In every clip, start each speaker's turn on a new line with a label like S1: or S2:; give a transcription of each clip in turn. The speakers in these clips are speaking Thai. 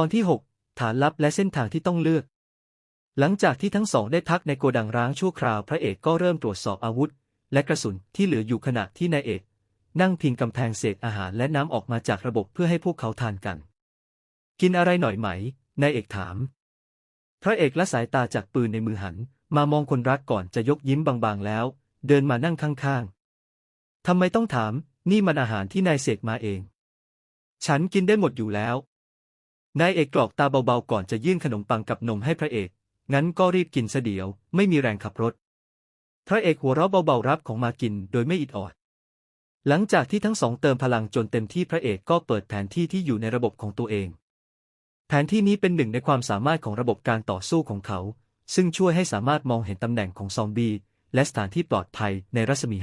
S1: ตอนที่ 6 ฐานลับและเส้นทางที่ต้องเลือก หลังจากที่ทั้งสองได้พักในโกดังร้างชั่วคราวพระเอกก็เริ่มตรวจสอบอาวุธ และกระสุนที่เหลืออยู่ขณะที่นายเอก นั่งพิงกำแพงเศษอาหารและน้ำออกมาจากระบบเพื่อให้พวกเขาทานกัน กินอะไรหน่อยไหมนายเอกถาม พระเอกละสายตาจากปืนในมือหัน มามองคนรักก่อนจะยกยิ้มบางๆแล้ว เดินมานั่งข้างๆทำไมต้องถาม นี่มันอาหารที่นายเสกมาเอง ฉันกินได้หมดอยู่แล้ว นายเอกกรอกตาเบาๆก่อนจะยื่นขนมปังกับนมให้พระเอก งั้นก็รีบกินซะเดียว ไม่มีแรงขับรถ พระเอกหัวเราะเบาๆรับของมากินโดยไม่อิดออด หลังจากที่ทั้งสองเติมพลังจนเต็มที่พระเอกก็เปิดแผนที่ที่อยู่ในระบบของตัวเอง แผนที่นี้เป็นหนึ่งในความสามารถของระบบการต่อสู้ของเขา ซึ่งช่วยให้สามารถมองเห็นตำแหน่งของซอมบี้และสถานที่ปลอดภัยในรัศมี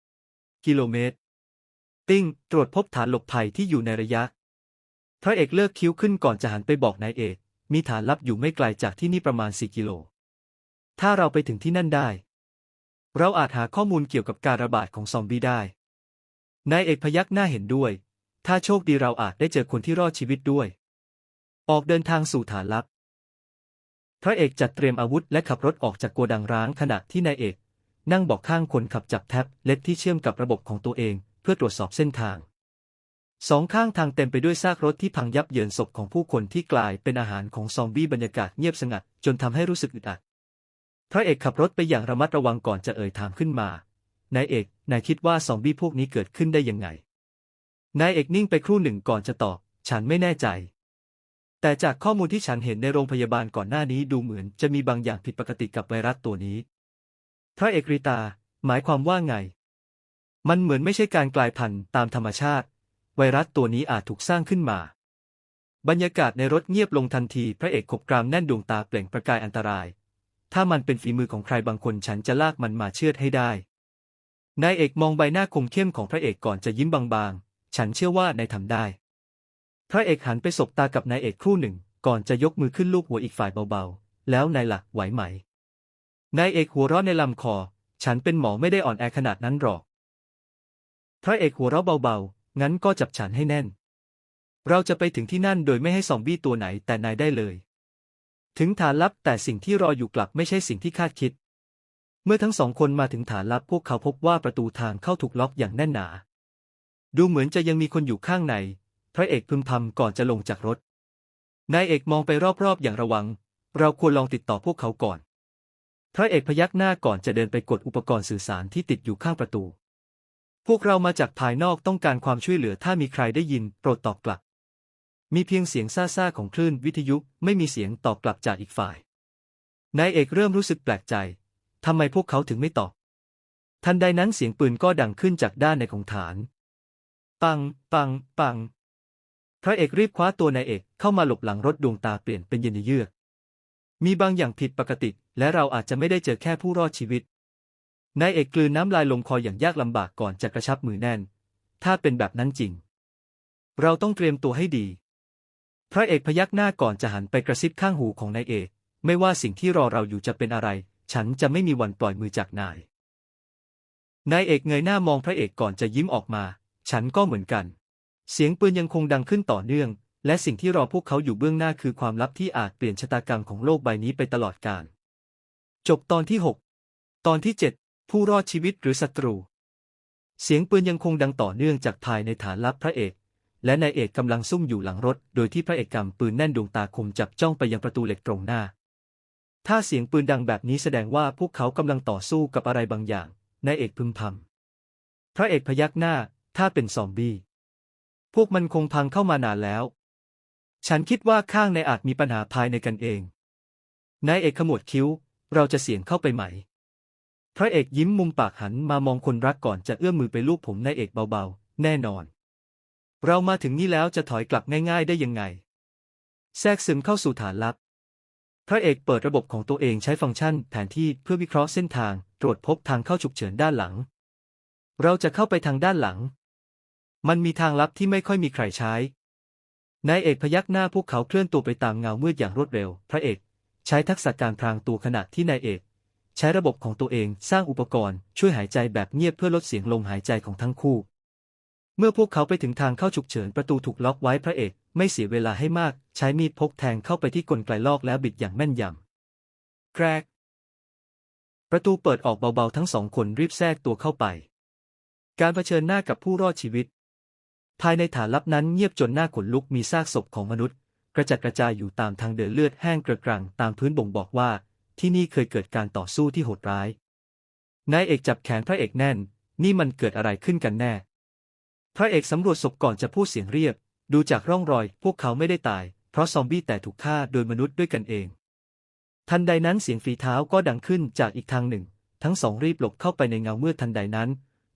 S1: 5 กิโลเมตร ติ้ง ตรวจพบฐานหลบภัยที่อยู่ในระยะ พระเอกเลิกคิ้วขึ้นก่อนจะหันไปบอกนายเอก มีฐานลับอยู่ไม่ไกลจากที่นี่ประมาณ4กิโล ถ้าเราไปถึงที่นั่นได้ เราอาจหาข้อมูลเกี่ยวกับการระบาดของซอมบี้ได้ นายเอกพยักหน้าเห็นด้วย ถ้าโชคดีเราอาจได้เจอคนที่รอดชีวิตด้วย ออกเดินทางสู่ฐานลับ พระเอกจัดเตรียมอาวุธและขับรถออกจากโกดังร้างขณะที่นายเอกนั่งบอกข้างคนขับจับแท็บเล็ตที่เชื่อมกับระบบของตัวเอง เพื่อตรวจสอบเส้นทาง สองข้างทางเต็มไปด้วยซากรถที่พังยับเยินศพของผู้คนที่กลายเป็นอาหารของซอมบี้บรรยากาศเงียบสงัด จนทำให้รู้สึกอึดอัด พระเอกขับรถไปอย่างระมัดระวังก่อนจะเอ่ยถามขึ้นมา นายเอก นายคิดว่าซอมบี้พวกนี้เกิดขึ้นได้ยังไง นายเอกนิ่งไปครู่หนึ่งก่อนจะตอบ ฉันไม่แน่ใจ แต่จากข้อมูลที่ฉันเห็นในโรงพยาบาลก่อนหน้านี้ดูเหมือนจะมีบางอย่างผิดปกติกับไวรัสตัวนี้ พระเอกริตา หมายความว่าไง มันเหมือนไม่ใช่การกลายพันธุ์ตามธรรมชาติ ไวรัสตัวนี้อาจถูกสร้างขึ้นมา บรรยากาศในรถเงียบลงทันที พระเอกขบกรามแน่นดวงตาเปล่งประกายอันตราย ถ้ามันเป็นฝีมือของใครบางคนฉันจะลากมันมาเชือดให้ได้ นายเอกมองใบหน้าคมเข้มของพระเอกก่อนจะยิ้มบางๆ ฉันเชื่อว่านายทำได้ พระเอกหันไปสบตากับนายเอกครู่หนึ่ง ก่อนจะยกมือขึ้นลูบหัวอีกฝ่ายเบาๆ แล้วนายหลักไหวไหม นายเอกหัวเราะในลำคอ ฉันเป็นหมอไม่ได้อ่อนแอขนาดนั้นหรอก พระเอกหัวเราะเบาๆ งั้นก็จับฉันให้แน่น เราจะไปถึงที่นั่นโดยไม่ให้ซอมบี้ตัวไหนแต่นายได้เลย ถึงฐานลับแต่สิ่งที่รออยู่กลับไม่ใช่สิ่งที่คาดคิด เมื่อทั้งสองคนมาถึงฐานลับพวกเขาพบว่าประตูทางเข้าถูกล็อกอย่างแน่นหนา ดูเหมือนจะยังมีคนอยู่ข้างใน พระเอกพึมพำก่อนจะลงจากรถ นายเอกมองไปรอบๆอย่างระวัง เราควรลองติดต่อพวกเขาก่อน พระเอกพยักหน้าก่อนจะเดินไปกดอุปกรณ์สื่อสารที่ติดอยู่ข้างประตู พวกเรามาจากภายนอกต้องการความช่วยเหลือถ้ามีใครได้ยิน โปรดตอบกลับ มีเพียงเสียงซ่าๆของคลื่นวิทยุไม่มีเสียงตอบกลับจากอีกฝ่าย นายเอกเริ่มรู้สึกแปลกใจ ทำไมพวกเขาถึงไม่ตอบ ทันใดนั้นเสียงปืนก็ดังขึ้นจากด้านในของฐาน ปัง ปัง ปัง พระเอกรีบคว้าตัวนายเอกเข้ามาหลบหลังรถดวงตาเปลี่ยนเป็นเย็นเยือก มีบางอย่างผิดปกติ และเราอาจจะไม่ได้เจอแค่ผู้รอดชีวิต นายเอกกลืนน้ำลายลงคออย่างยากลำบากก่อนจะกระชับมือแน่น ถ้าเป็นแบบนั้นจริง เราต้องเตรียมตัวให้ดี พระเอกพยักหน้าก่อนจะหันไปกระซิบข้างหูของนายเอก ไม่ว่าสิ่งที่รอเราอยู่จะเป็นอะไร ฉันจะไม่มีวันปล่อยมือจากนาย นายเอกเงยหน้ามองพระเอกก่อนจะยิ้มออกมา ฉันก็เหมือนกัน เสียงปืนยังคงดังขึ้นต่อเนื่อง และสิ่งที่รอพวกเขาอยู่เบื้องหน้าคือความลับที่อาจเปลี่ยนชะตากรรมของโลกใบนี้ไปตลอดกาล จบตอนที่ 6 ตอนที่ 7 ผู้รอดชีวิตหรือศัตรู เสียงปืนยังคงดังต่อเนื่องจากภายในฐานลับพระเอก และนายเอกกำลังซุ่มอยู่หลังรถ โดยที่พระเอกกำปืนแน่นดวงตาคมจับจ้องไปยังประตูเหล็กตรงหน้า ถ้าเสียงปืนดังแบบนี้แสดงว่าพวกเขากำลังต่อสู้กับอะไรบางอย่าง นายเอกพึมพำ พระเอกพยักหน้า ถ้าเป็นซอมบี้ พวกมันคงพังเข้ามานานแล้ว ฉันคิดว่าข้างในอาจมีปัญหาภายในกันเอง นายเอกขมวดคิ้ว เราจะเสี่ยงเข้าไปไหม พระเอกยิ้มมุมปากหันมามองคนรักก่อนจะเอื้อมมือไปลูบผมนายเอกเบาๆ แน่นอน เรามาถึงนี่แล้วจะถอยกลับง่ายๆได้ยังไง แทรกซึมเข้าสู่ฐานลับ พระเอกเปิดระบบของตัวเองใช้ฟังก์ชันแผนที่เพื่อวิเคราะห์เส้นทาง ตรวจพบทางเข้าฉุกเฉินด้านหลัง เราจะเข้าไปทางด้านหลัง มันมีทางลับที่ไม่ค่อยมีใครใช้ นายเอกพยักหน้าพวกเขาเคลื่อนตัวไปตามเงามืดอย่างรวดเร็ว พระเอก ใช้ทักษะการพรางตัวขณะที่นายเอก ใช้ระบบของตัวเองสร้างอุปกรณ์ ช่วยหายใจแบบเงียบเพื่อลดเสียงลมหายใจของทั้งคู่ เมื่อพวกเขาไปถึงทางเข้าฉุกเฉินประตูถูกล็อกไว้พระเอกไม่เสียเวลาให้มาก ใช้มีดพกแทงเข้าไปที่กลไกลอกแล้วบิดอย่างแม่นยำแกรกประตูเปิดออกเบาๆทั้งสองคนรีบแทรกตัวเข้าไป การเผชิญหน้ากับผู้รอดชีวิต ภายในฐานลับนั้นเงียบจนหน้าขนลุกมีซากศพของมนุษย์ กระจัดกระจายอยู่ตามทางเดินเลือดแห้งกระกรังตามพื้นบ่งบอกว่า ที่นี่เคยเกิดการต่อสู้ที่โหดร้าย นายเอกจับแขนพระเอกแน่น นี่มันเกิดอะไรขึ้นกันแน่ พระเอกสำรวจศพก่อนจะพูดเสียงเรียบ ดูจากร่องรอย พวกเขาไม่ได้ตาย เพราะซอมบี้แต่ถูกฆ่าโดยมนุษย์ด้วยกันเอง ทันใดนั้นเสียงฝีเท้าก็ดังขึ้นจากอีกทางหนึ่ง ทั้งสองรีบหลบเข้าไปในเงาเมืดทันใดนั้น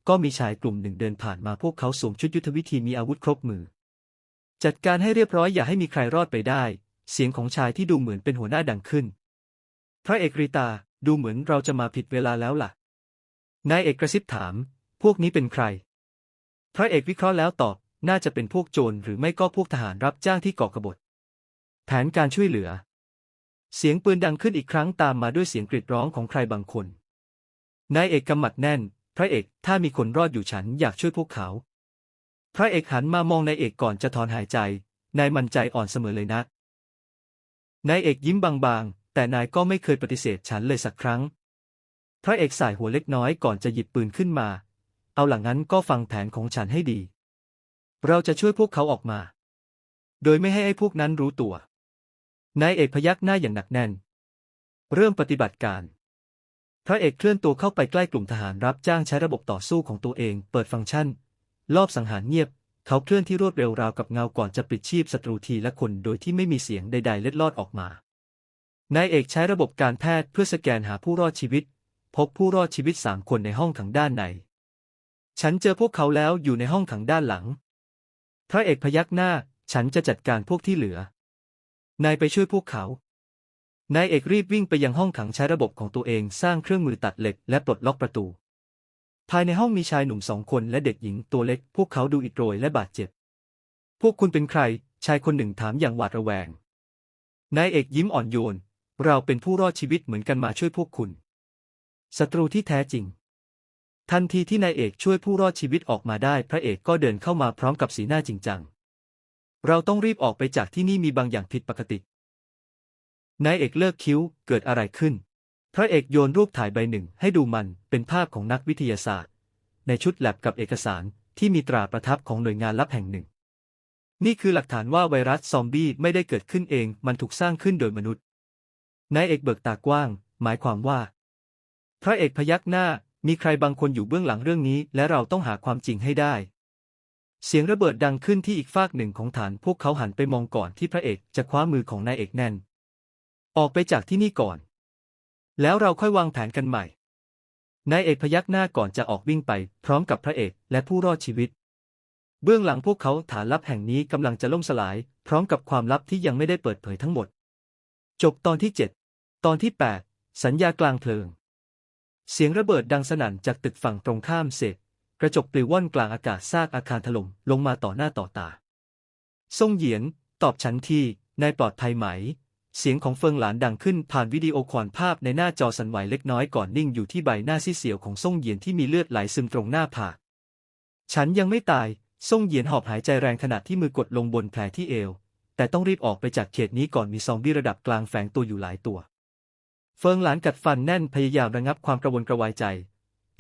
S1: ก็มีชายกลุ่มหนึ่งเดินผ่านมาพวกเขาสวมชุดยุทธวิธีมีอาวุธครบมือ จัดการให้เรียบร้อยอย่าให้มีใครรอดไปได้ เสียงของชายที่ดูเหมือนเป็นหัวหน้าดังขึ้น พระเอกรีตา ดูเหมือนเราจะมาผิดเวลาแล้วล่ะ นายเอกกระซิบถาม พวกนี้เป็นใคร พระเอกวิเคราะห์แล้วตอบ น่าจะเป็นพวกโจรหรือไม่ก็พวกทหารรับจ้างที่ก่อกบฏ แผนการช่วยเหลือ เสียงปืนดังขึ้นอีกครั้งตามมาด้วยเสียงกรีดร้องของใครบางคน นายเอกกำหมัดแน่น พระเอก ถ้ามีคนรอดอยู่ฉันอยากช่วยพวกเขา พระเอกหันมามองนายเอกก่อนจะถอนหายใจ นายมันใจอ่อนเสมอเลยนะ นายเอกยิ้มบางๆ แต่นายก็ไม่เคยปฏิเสธฉันเลยสักครั้ง พระเอกสายหัวเล็กน้อยก่อนจะหยิบปืนขึ้นมา เอาหลังนั้นก็ฟังแผนของฉันให้ดี เราจะช่วยพวกเขาออกมา โดยไม่ให้ไอ้พวกนั้นรู้ตัวนายเอกพยักหน้าอย่างหนักแน่น เริ่มปฏิบัติการ พระเอกเคลื่อนตัวเข้าไปใกล้กลุ่มทหารรับจ้างใช้ระบบต่อสู้ของตัวเอง เปิดฟังก์ชัน รอบสังหารเงียบ เขาเคลื่อนที่รวดเร็วราวกับเงาก่อนจะปิดชีพศัตรูทีละคนโดยที่ไม่มีเสียงใด ๆ เล็ดลอดออกมา นายเอกใช้ระบบการแพทย์เพื่อสแกนหาผู้รอดชีวิต พบผู้รอดชีวิตสามคนในห้องขังด้านใน ฉันเจอพวกเขาแล้วอยู่ในห้องขังด้านหลัง พระเอกพยักหน้า ฉันจะจัดการพวกที่เหลือ นายไปช่วยพวกเขา นายเอกรีบวิ่งไปยังห้องขังใช้ระบบของตัวเองสร้างเครื่องมือตัดเหล็กและปลดล็อกประตู ภายในห้องมีชายหนุ่มสองคนและเด็กหญิงตัวเล็ก พวกเขาดูอิดโรยและบาดเจ็บ พวกคุณเป็นใคร ชายคนหนึ่งถามอย่างหวาดระแวง นายเอกยิ้มอ่อนโยน เราเป็นผู้รอดชีวิตเหมือนกันมาช่วยพวกคุณ ศัตรูที่แท้จริง ทันทีที่นายเอกช่วยผู้รอดชีวิตออกมาได้ พระเอกก็เดินเข้ามาพร้อมกับสีหน้าจริงจัง เราต้องรีบออกไปจากที่นี่มีบางอย่างผิดปกติ นายเอกเลิกคิ้ว เกิดอะไรขึ้น พระเอกโยนรูปถ่ายใบหนึ่งให้ดูมัน เป็นภาพของนักวิทยาศาสตร์ ในชุดแลบกับเอกสารที่มีตราประทับของหน่วยงานลับแห่งหนึ่ง นี่คือหลักฐานว่าไวรัสซอมบี้ไม่ได้เกิดขึ้นเอง มันถูกสร้างขึ้นโดยมนุษย์ นายเอกเบิกตากว้าง หมายความว่า พระเอกพยักหน้า มีใครบางคนอยู่เบื้องหลังเรื่องนี้ และเราต้องหาความจริงให้ได้ เสียงระเบิดดังขึ้นที่อีกฟากหนึ่งของฐาน พวกเขาหันไปมองก่อนที่พระเอกจะคว้ามือของนายเอกแน่น ออกไปจากที่นี่ก่อน แล้วเราค่อยวางแผนกันใหม่ นายเอกพยักหน้าก่อนจะออกวิ่งไป พร้อมกับพระเอกและผู้รอดชีวิตเบื้องหลังพวกเขาฐานลับแห่งนี้กำลังจะล่มสลาย พร้อมกับความลับที่ยังไม่ได้เปิดเผยทั้งหมด จบตอนที่ 7 ตอนที่ 8 สัญญากลางเพลิง เสียงระเบิดดังสนั่นจากตึกฝั่งตรงข้ามเสร็จ กระจกปลิวว่อนกลางอากาศซากอาคารถล่มลงมาต่อหน้าต่อตา ซ่งเหยียน ตอบฉันทีนายปลอดภัยไหม เสียงของเฟิงหลานดังขึ้นผ่านวิดีโอควอนภาพในหน้าจอสั่นไหวเล็กน้อยก่อนนิ่งอยู่ที่ใบหน้าซีเสียวของซ่งเหยียนที่มีเลือดไหลซึมตรงหน้าผาก ฉันยังไม่ตาย ซ่งเหยียนหอบหายใจแรงขณะที่มือกดลงบนแผลที่เอว แต่ต้องรีบออกไปจากเขตนี้ก่อนมีซอมบี้ระดับกลางแฝงตัวอยู่หลายตัว เฟิงหลานกัดฟันแน่นพยายามระงับความกระวนกระวายใจ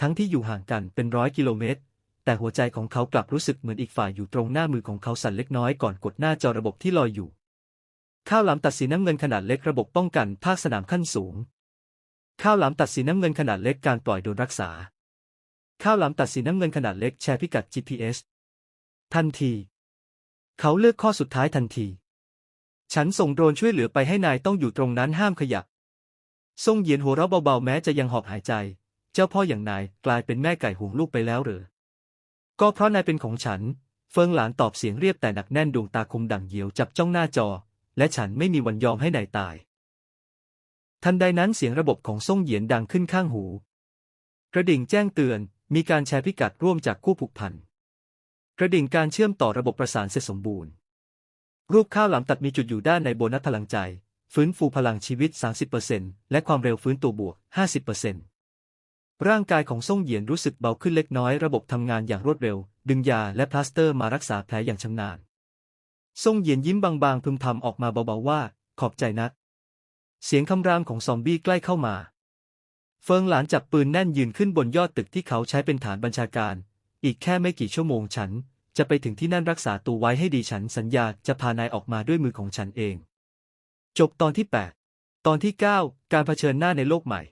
S1: ทั้งที่อยู่ห่างกันเป็นร้อยกิโลเมตร แต่หัวใจของเขากลับรู้สึกเหมือนอีกฝ่ายอยู่ตรงหน้ามือของเขาสั่นเล็กน้อยก่อนกดหน้าจอระบบที่ลอยอยู่ ข้าวหลามตัดสีน้ำเงินขนาดเล็กระบบป้องกันภาคสนามขั้นสูง ข้าวหลามตัดสีน้ำเงินขนาดเล็กการปล่อยโดนรักษา ข้าวหลามตัดสีน้ำเงินขนาดเล็กแชร์พิกัด GPS ทันที เขาเลือกข้อสุดท้ายทันที ฉันส่งโดรนช่วยเหลือไปให้นายต้องอยู่ตรงนั้นห้ามขยับ ซ่งเหยียนหัวเราะเบาๆแม้จะยังหอบหายใจ เจ้าพ่ออย่างนายกลายเป็นแม่ไก่ห่วงลูกไปแล้วหรือ ก็เพราะนายเป็นของฉัน เฟิงหลานตอบเสียงเรียบแต่หนักแน่นดวงตาคมดั่งเหยียวจับจ้องหน้าจอ และฉันไม่มีวันยอมให้นายตาย ทันใดนั้นเสียงระบบของซ่งเหยียนดังขึ้นข้างหู กระดิ่งแจ้งเตือน มีการแชร์พิกัดร่วมจากคู่ผูกพัน กระดิ่งการเชื่อมต่อระบบประสานเสร็จสมบูรณ์ รูปข้าวหลามตัดมีจุดอยู่ด้านในโบนัสพลังใจ ฟื้นฟูพลังชีวิต 30%และความเร็วฟื้นตัวบวก 50%ร่างกายของซ่งเหยียนรู้สึกเบาขึ้นเล็กน้อยระบบทำงานอย่างรวดเร็ว ดึงยาและพลาสเตอร์มารักษาแผลอย่างชำนาญซ่งเหยียนยิ้มบางๆพึมพำออกมาเบาๆว่า ขอบใจนัก เสียงคำรามของซอมบี้ใกล้เข้ามา เฟิงหลานจับปืนแน่นยืนขึ้นบนยอดตึกที่เขาใช้เป็นฐานบัญชาการ อีกแค่ไม่กี่ชั่วโมงฉัน จะไปถึงที่นั่นรักษาตัวไว้ให้ดีฉันสัญญาจะพานายออกมาด้วยมือของฉันเอง จบตอนที่ 8 ตอนที่ 9 การเผชิญหน้าในโลกใหม่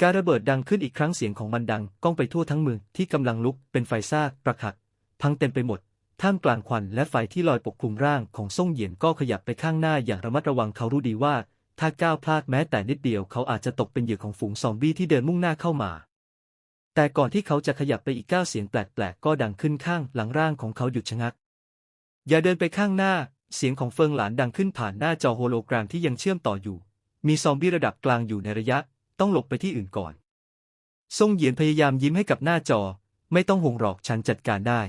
S1: การระเบิดดังขึ้นอีกครั้งเสียงของมันดังก้องไปทั่วทั้งเมืองที่กำลังลุกเป็นไฟซาประขัก พังเต็มไปหมด ท่ามกลางควันและไฟที่ลอยปกคลุมร่างของซ่งเหยียนก็ขยับไปข้างหน้าอย่างระมัดระวังเขารู้ดีว่า ถ้าก้าวพลาดแม้แต่นิดเดียวเขาอาจจะตกเป็นเหยื่อของฝูงซอมบี้ที่เดินมุ่งหน้าเข้ามา แต่ก่อนที่เขาจะขยับไปอีกก้าวเสียงแปลกๆก็ดังขึ้นข้างหลังร่างของเขาหยุดชะงัก อย่าเดินไปข้างหน้า เสียงของเฟิงหลานดังขึ้นผ่านหน้าจอโฮโลแกรมที่ยังเชื่อมต่ออยู่ มีซอมบี้ระดับกลางอยู่ในระยะ ต้องหลบไปที่อื่นก่อนซ่งเหยียนพยายามยิ้มให้กับหน้าจอ ไม่ต้องห่วงหรอกฉันจัดการได้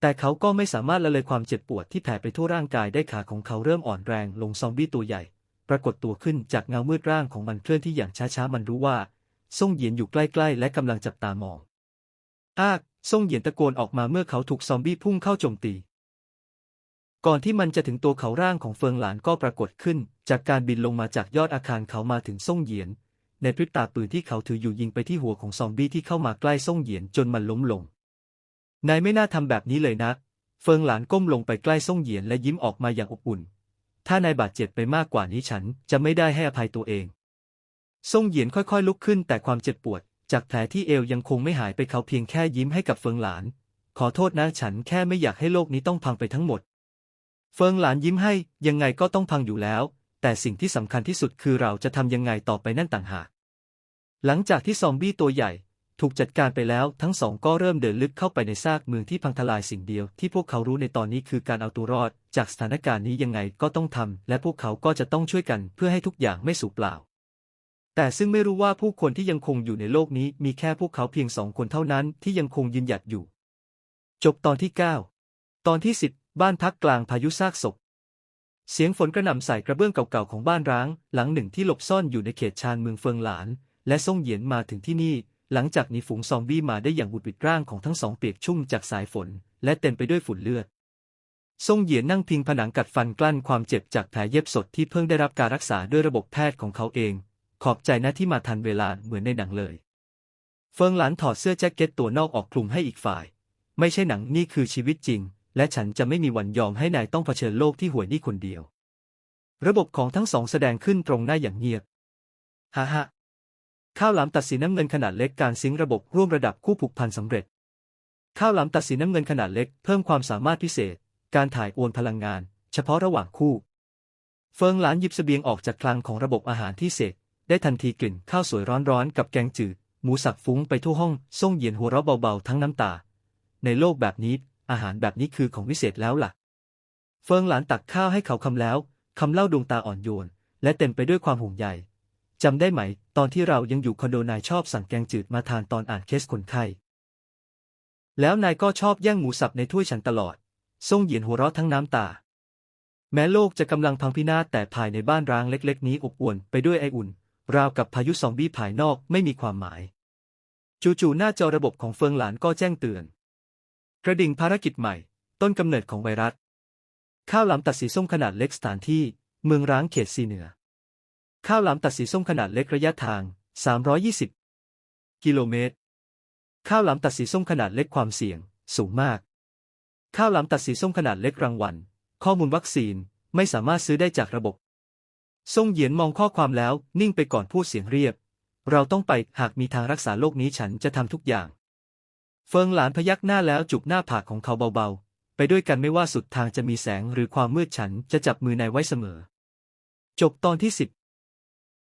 S1: แต่เขาก็ไม่สามารถละเลยความเจ็บปวดที่แผ่ไปทั่วร่างกายได้ขาของเขาเริ่มอ่อนแรงลงซอมบี้ตัวใหญ่ ปรากฏตัวขึ้นจากเงามืดร่างของมันเคลื่อนที่อย่างช้าๆมันรู้ว่าซ่งเหยียนอยู่ใกล้ๆ และกำลังจับตามองอ้ากซ่งเหยียนตะโกนออกมาเมื่อเขาถูกซอมบี้พุ่งเข้าโจมตี ก่อนที่มันจะถึงตัวเขาร่างของเฟิงหลานก็ปรากฏขึ้น จากการบินลงมาจากยอดอาคารเขามาถึงซ่งเหยียน ในพริบตาปืนที่เขาถืออยู่ยิงไปที่หัวของซอมบี้ที่เข้ามาใกล้ซ่งเหยียนจนมันล้มลง นายไม่น่าทำแบบนี้เลยนะ เฟิงหลานก้มลงไปใกล้ซ่งเหยียนและยิ้มออกมาอย่างอบอุ่น ถ้านายบาดเจ็บไปมากกว่านี้ฉันจะไม่ได้ให้อภัยตัวเอง ซ่งเหยียนค่อยๆ ลุกขึ้นแต่ความเจ็บปวด จากแผลที่เอวยังคงไม่หายไปเขาเพียงแค่ยิ้มให้กับเฟิงหลาน ขอโทษนะฉันแค่ไม่อยากให้โลกนี้ต้องพังไปทั้งหมด เฟิงหลานยิ้มให้ยังไงก็ต้องพังอยู่แล้ว แต่สิ่งที่สำคัญที่สุดคือเราจะทำยังไงต่อไปนั่นต่างหาก หลังจากที่ซอมบี้ตัวใหญ่ ถูกจัดการไปแล้วทั้งสองก็เริ่มเดินลึกเข้าไปในซากเมืองที่พังทลายสิ่งเดียวที่พวกเขารู้ในตอนนี้คือการเอาตัวรอด จากสถานการณ์นี้ยังไงก็ต้องทำและพวกเขาก็จะต้องช่วยกันเพื่อให้ทุกอย่างไม่สูญเปล่า แต่ซึ่งไม่รู้ว่าผู้คนที่ยังคงอยู่ในโลกนี้มีแค่พวกเขาเพียงสองคนเท่านั้นที่ยังคงยืนหยัดอยู่ จบตอนที่ 9 ตอนที่ 10 บ้านพักกลางพายุซากศพ เสียงฝนกระหน่ำใส่กระเบื้องเก่าๆของบ้านร้าง หลังหนึ่งที่หลบซ่อนอยู่ในเขตชานเมืองเฟิงหลาน และซ่งเหยียนมาถึงที่นี่ หลังจากหนีฝูงซอมบี้มาได้อย่างบุดบิดร่างของทั้งสองเปียกชุ่มจากสายฝน และเต็มไปด้วยฝุ่นเลือดซ่งเหยียนนั่งพิงผนังกัดฟันกลั้นความเจ็บจากแผลเย็บสดที่เพิ่งได้รับการรักษาด้วยระบบแพทย์ของเขาเอง ขอบใจนะที่มาทันเวลาเหมือนในหนังเลย เฟิงหลานถอดเสื้อแจ็คเก็ตตัวนอกออกคลุมให้อีกฝ่าย ไม่ใช่หนังนี่คือชีวิตจริง และฉันจะไม่มีวันยอมให้นายต้องเผชิญโลกที่ห่วยนี่คนเดียว ระบบของทั้งสองแสดงขึ้นตรงหน้าอย่างเงียบฮ่าฮ่าข้าวหลามตัดสีน้ำเงินขนาดเล็กการซิงระบบร่วมระดับคู่ผูกพันสำเร็จ ข้าวหลามตัดสีน้ำเงินขนาดเล็กเพิ่มความสามารถพิเศษ การถ่ายโอนพลังงาน เฉพาะระหว่างคู่ เฟิงหลานหยิบเสบียงออกจากคลังของระบบอาหารที่เสกได้ทันทีกลิ่นข้าวสวยร้อนๆกับแกงจืดหมูสับฟุ้งไปทั่วห้องส่งเยียนหัวเราะเบาๆทั้งน้ำตา ในโลกแบบนี้ อาหารแบบนี้คือของวิเศษแล้วล่ะ เฟิงหลานตักข้าวให้เขาคำแล้วคำเล่าดวงตาอ่อนโยน และเต็มไปด้วยความห่วงใยจำได้ไหม ตอนที่เรายังอยู่คอนโดนายชอบสั่งแกงจืดมาทานตอนอ่านเคสคนไข้แล้วนายก็ชอบแย่งหมูสับในถ้วยฉันตลอด ส่งเหยียนหัวเราะทั้งน้ำตา แม้โลกจะกำลังพังพินาศแต่ภายในบ้านร้างเล็กๆ นี้อบอวลไปด้วยไออุ่น ราวกับพายุซอมบี้ภายนอกไม่มีความหมาย จู่ๆหน้าจอระบบของเฟิงหลานก็แจ้งเตือน กระดิ่งภารกิจใหม่ ต้นกำเนิดของไวรัส ข้าวหลามตัดสีส้มขนาดเล็กสถานที่ เมืองร้างเขตซีเหนือ ข้าวหลามตัดสีส้มขนาดเล็กระยะทาง 320 กิโลเมตร ข้าวหลามตัดสีส้มขนาดเล็กความเสี่ยง สูงมาก ข้าวหลามตัดสีส้มขนาดเล็กรางวัล ข้อมูลวัคซีนไม่สามารถซื้อได้จากระบบซ่งเหยียนมองข้อความแล้วนิ่งไปก่อนพูดเสียงเรียบ เราต้องไปหากมีทางรักษาโรคนี้ฉันจะทำทุกอย่าง เฟิงหลานพยักหน้าแล้วจุบหน้าผากของเขาเบาๆ ไปด้วยกันไม่ว่าสุดทางจะมีแสงหรือความมืดฉันจะจับมือนายไว้เสมอ จบตอนที่สิบ